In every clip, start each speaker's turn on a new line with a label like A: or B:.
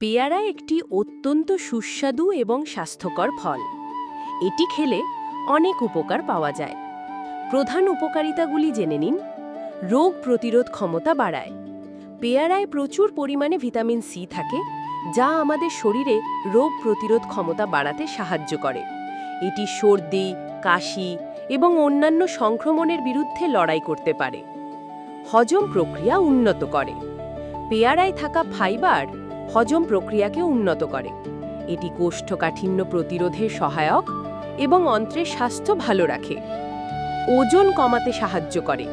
A: পেয়ারা একটি অত্যন্ত সুস্বাদু এবং স্বাস্থ্যকর ফল। এটি খেলে অনেক উপকার পাওয়া যায়। প্রধান উপকারিতাগুলি জেনে নিন। রোগ প্রতিরোধ ক্ষমতা বাড়ায়। পেয়ারায় প্রচুর পরিমাণে ভিটামিন সি থাকে, যা আমাদের শরীরে রোগ প্রতিরোধ ক্ষমতা বাড়াতে সাহায্য করে। এটি সর্দি, কাশি এবং অন্যান্য সংক্রমণের বিরুদ্ধে লড়াই করতে পারে। হজম প্রক্রিয়া উন্নত করে। পেয়ারায় থাকা ফাইবার হজম প্রক্রিয়াকে উন্নত করে। এটি কোষ্ঠকাঠিন্য প্রতিরোধে সহায়ক এবং অন্ত্রের স্বাস্থ্য ভালো রাখে। ওজন কমাতে সাহায্য করে।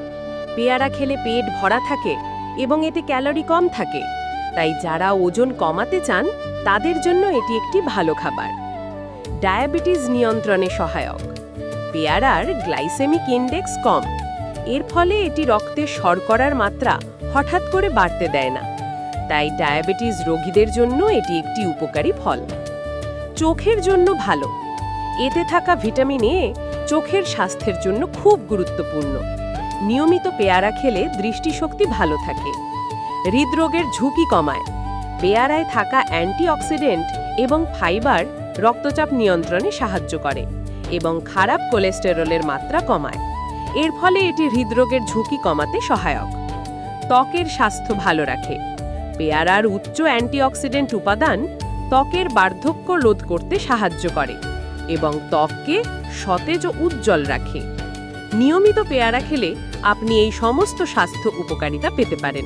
A: পেয়ারা খেলে পেট ভরা থাকে এবং এতে ক্যালোরি কম থাকে। তাই যারা ওজন কমাতে চান, তাদের জন্য এটি একটি ভালো খাবার। ডায়াবেটিস নিয়ন্ত্রণে সহায়ক। পেয়ারার গ্লাইসেমিক ইন্ডেক্স কম। এর ফলে এটি রক্তে শর্করার মাত্রা হঠাৎ করে বাড়তে দেয় না। তাই ডায়াবেটিস রোগীদের জন্য এটি একটি উপকারী ফল। চোখের জন্য ভালো। এতে থাকা ভিটামিন এ চোখের স্বাস্থ্যের জন্য খুব গুরুত্বপূর্ণ। নিয়মিত পেয়ারা খেলে দৃষ্টিশক্তি ভালো থাকে। হৃদরোগের ঝুঁকি কমায়। পেয়ারায় থাকা অ্যান্টিঅক্সিডেন্ট এবং ফাইবার রক্তচাপ নিয়ন্ত্রণে সাহায্য করে এবং খারাপ কোলেস্টেরলের মাত্রা কমায়। এর ফলে এটি হৃদরোগের ঝুঁকি কমাতে সহায়ক। ত্বকের স্বাস্থ্য ভালো রাখে। পেয়ারার উচ্চ অ্যান্টিঅক্সিডেন্ট উপাদান ত্বকের বার্ধক্য রোধ করতে সাহায্য করে এবং ত্বককে সতেজ ও উজ্জ্বল রাখে। নিয়মিত পেয়ারা খেলে আপনি এই সমস্ত স্বাস্থ্য উপকারিতা পেতে পারেন।